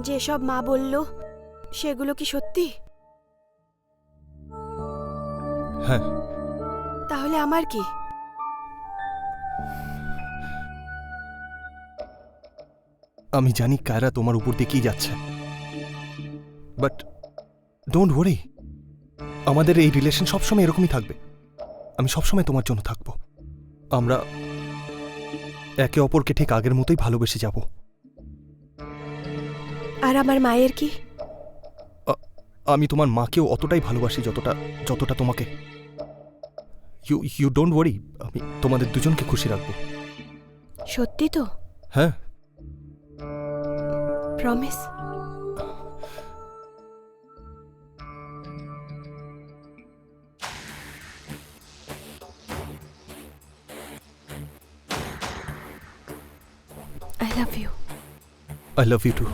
যেসব মা বলল সেগুলো কি সত্যি? হ্যাঁ। তাহলে আমার কি? আমি জানি কায়রা তোমার উপর দিয়ে কি যাচ্ছে। বাট ডোন্ট ওয়ারি আমাদের এই রিলেশন সবসময় এরকমই থাকবে। আমি সবসময় তোমার জন্য থাকব। আমরা একে অপরকে ঠিক আগের মতোই ভালোবেসে যাব। আর আমার মায়ের কি? আমি তোমার মাকেও অতটাই ভালোবাসি যতটা যতটা তোমাকে। ইউ ইউ ডোন্ট ওয়ারি আমি তোমাদের দুজনকে খুশি রাখব। সত্যি তো? হ্যাঁ। Promise I love you I love you too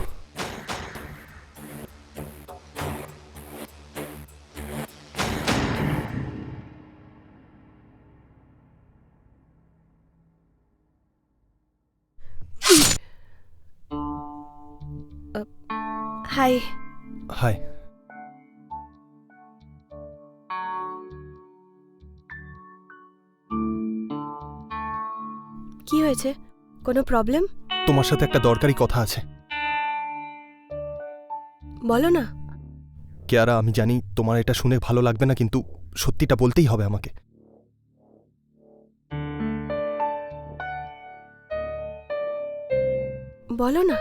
hi. Hi. কি হয়েছে? কোনো প্রবলেম তোমার সাথে একটা দরকারি কথা আছে। বলো না। কেয়ারা আমি জানি তোমার এটা শুনে ভালো লাগবে না কিন্তু সত্যিটা বলতেই হবে আমাকে। বলো না।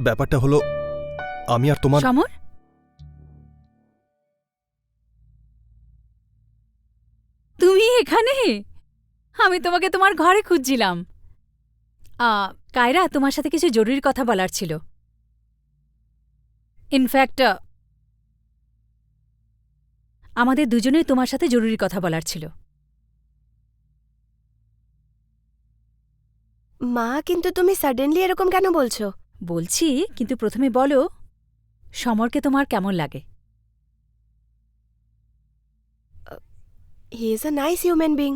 ব্যাপারটা হলো আমি আর তোমার সমর তুমি এখানে? আমি তোমাকে তোমার ঘরে খুঁজছিলাম। আ, কায়রা তোমার সাথে কিছু জরুরি কথা বলার ছিল। ইনফ্যাক্ট আমাদের দুজনেই তোমার সাথে জরুরি কথা বলার ছিল। মা কিন্তু তুমি সাডেনলি এরকম কেন বলছো? বলছি কিন্তু প্রথমে বলো সমরকে তোমার কেমন লাগে? He is a nice human being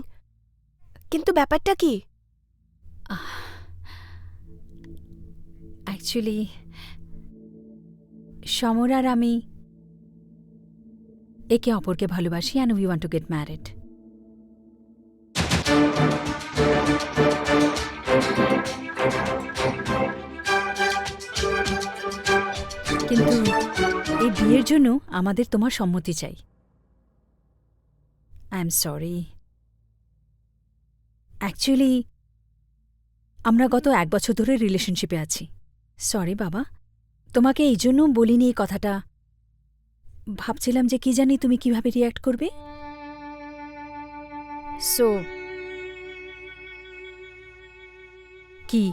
কিন্তু ব্যাপারটা কি? অ্যাকচুয়ালি সমর আর আমি একে অপরকে ভালোবাসি and we want to get married কিন্তু এই বিয়ের জন্য আমাদের তোমার সম্মতি চাই। আই এম সরি অ্যাকচুয়ালি আমরা গত এক বছর ধরে রিলেশনশিপে আছি। সরি বাবা। তোমাকে এই জন্য বলিনি এই কথাটা। ভাবছিলাম যে কি জানি তুমি কীভাবে রিয়্যাক্ট করবে। সো কি?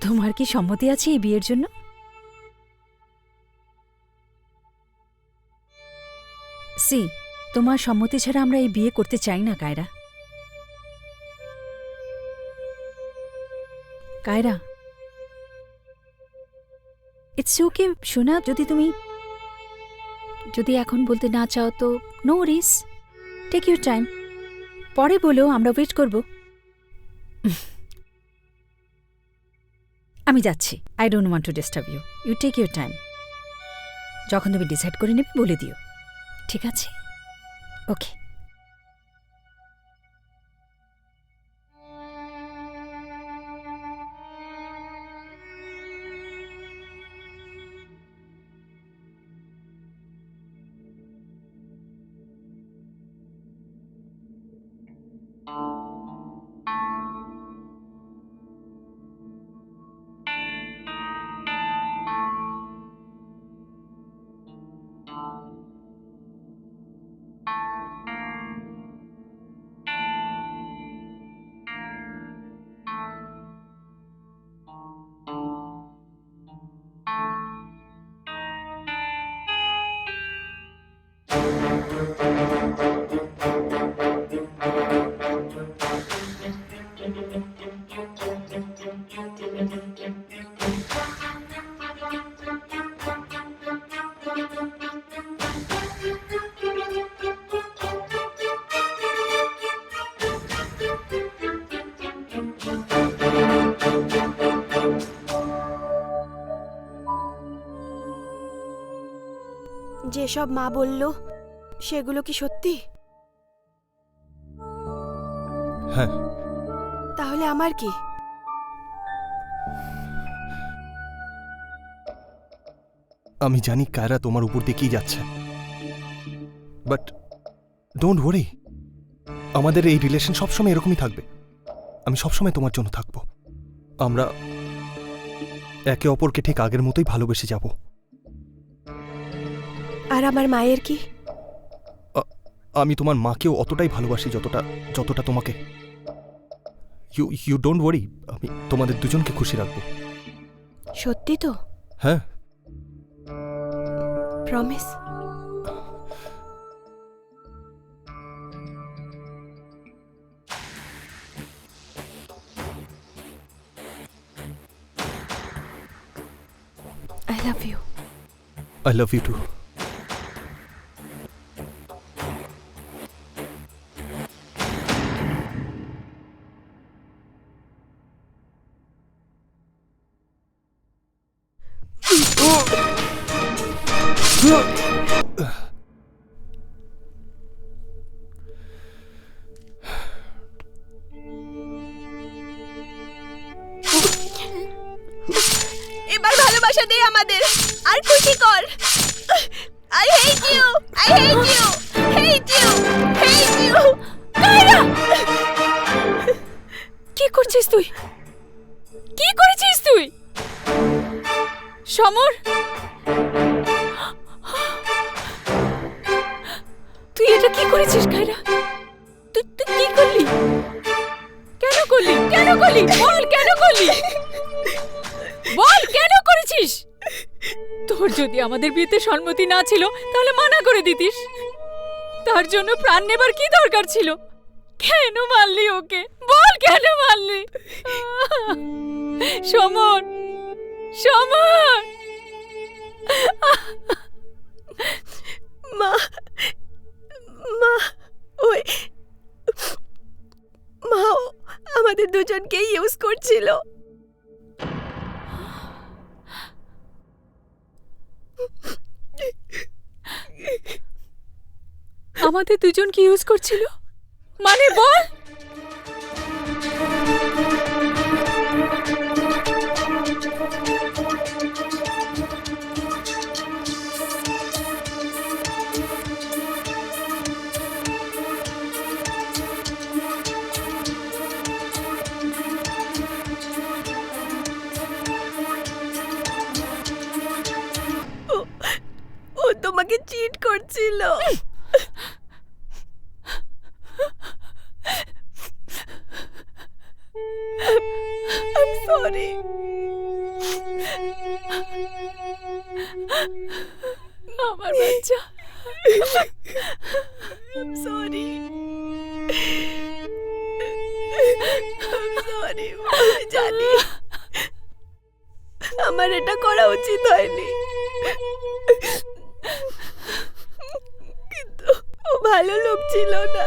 তোমার কি সম্মতি আছে এই বিয়ের জন্য? সি, তোমার সম্মতি ছাড়া আমরা এই বিয়ে করতে চাই না, কায়রা। কায়রা। ইটস ওকে শোনা, যদি তুমি যদি এখন বলতে না চাও তো no rush take your time পরে বলো আমরা ওয়েট করব। আমি যাচ্ছি। I don't want to disturb you you take your time যখন তুমি ডিসাইড করে নেবে, বলে দিও। ঠিক আছে? ওকে। যেসব মা বলল সেগুলো কি সত্যি? হ্যাঁ। তাহলে আমার কি? আমি জানি কায়রা তোমার উপর দিয়ে কি যাচ্ছে। বাট ডোন্ট ওয়ারি আমাদের এই রিলেশন সবসময় এরকমই থাকবে। আমি সবসময় তোমার জন্য থাকব। আমরা একে অপরকে ঠিক আগের মতোই ভালোবেসে যাব। আর আমার মায়ের কি? আমি তোমার মাকেও অতটাই ভালোবাসি যতটা যতটা তোমাকে। ইউ ইউ ডোন্ট ওয়ারি আমি তোমাদের দুজনকে খুশি রাখব। সত্যি তো? হ্যাঁ। Promise I love you I love you too এবার ভালোবাসা দে আমাদের। আর খুশি কর। I hate you, I hate you hate you hate you. কি করছিস তুই? সমর? তুই এটা কি করেছিস কায়রা তুই তুই কি করলি? কেন করলি? কেন করলি? বল, কেন করলি? বল, কেন করেছিস? তোর যদি আমাদের বিয়েতে সম্মতি না ছিল, তাহলে মানা করে দিতিস। তার জন্য প্রাণ নেবার কি দরকার ছিল? কেন মারলি ওকে? বল, কেন মারলি? সমর সমর মা মা ওই মা আমাদের দুজনকে ইউজ করছিল আমাদের দুজনকে ইউজ করছিল মানে বল Sorry. আমার বাচ্চা sorry. আমি জানি আমার এটা করা উচিত হয়নি কিন্তু ভালো লোক ছিল না